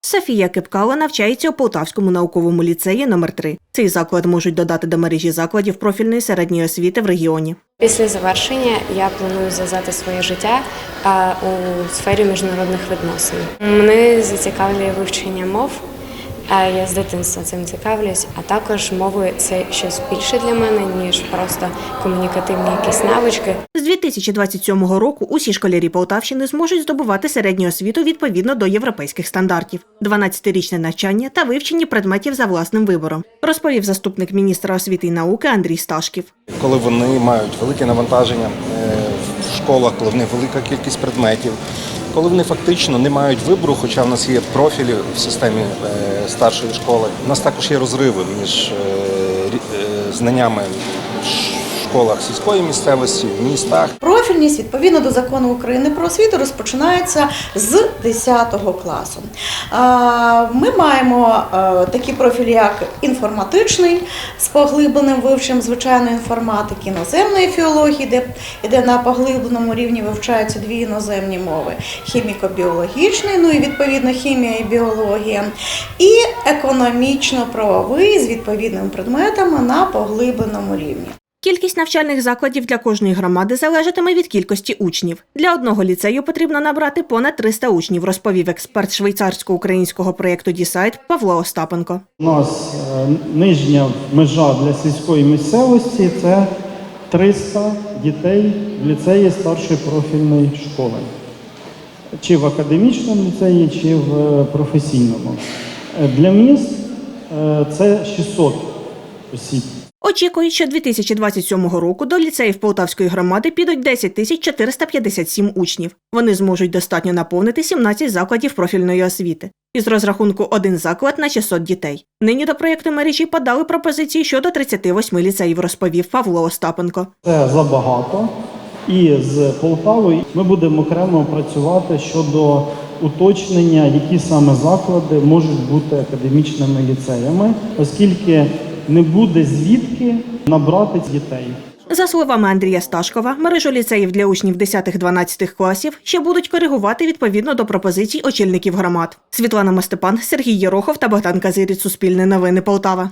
Софія Кипкала навчається у Полтавському науковому ліцеї номер 3 Цей заклад можуть додати до мережі закладів профільної середньої освіти в регіоні. Після завершення я планую зв'язати своє життя у сфері міжнародних відносин. Мене зацікавлює вивчення мов. А Я з дитинства цим цікавлюсь, а також мови це щось більше для мене, ніж просто комунікативні якісь навички. З 2027 року усі школярі Полтавщини зможуть здобувати середню освіту відповідно до європейських стандартів, 12-річне навчання та вивчення предметів за власним вибором, розповів заступник міністра освіти і науки Андрій Сташків. коли вони мають велике навантаження е, в школах, коли в них велика кількість предметів, коли вони фактично не мають вибору, хоча в нас є профілі в системі е, старшої школи. У нас також є розриви між е, е, знаннями школах сільської місцевості, в містах. Профільність відповідно до закону України про освіту розпочинається з 10 класу. Ми маємо е, такі профілі, як інформатичний з поглибленим вивченням звичайної інформатики, іноземної філології, де, де на поглибленому рівні вивчаються дві іноземні мови, хіміко-біологічний, ну і відповідно хімія і біологія, і економічно-правовий з відповідними предметами на поглибленому рівні. Кількість навчальних закладів для кожної громади залежатиме від кількості учнів. Для одного ліцею потрібно набрати понад 300 учнів, розповів експерт швейцарсько-українського проєкту Дісайт Павло Остапенко. У нас е, нижня межа для сільської місцевості це 300 дітей в ліцеї старшої профільної школи, чи в академічному ліцеї, чи в е, професійному. Е, Для міст це 600 осіб. Очікують, що 2027 року до ліцеїв Полтавської громади підуть 10 тисяч 457 учнів. Вони зможуть достатньо наповнити 17 закладів профільної освіти. Із розрахунку один заклад на 600 дітей. Нині до проєкту мережі подали пропозиції щодо 38 ліцеїв, розповів Павло Остапенко. Це забагато. І з Полтавою ми будемо окремо працювати щодо уточнення, які саме заклади можуть бути академічними ліцеями, оскільки не буде звідки набрати дітей. За словами Андрія Сташкова, мережу ліцеїв для учнів 10-12 класів ще будуть коригувати відповідно до пропозицій очільників громад. Світлана Мостепан, Сергій Єрохов та Богдан Казиріць. Суспільне новини Полтава.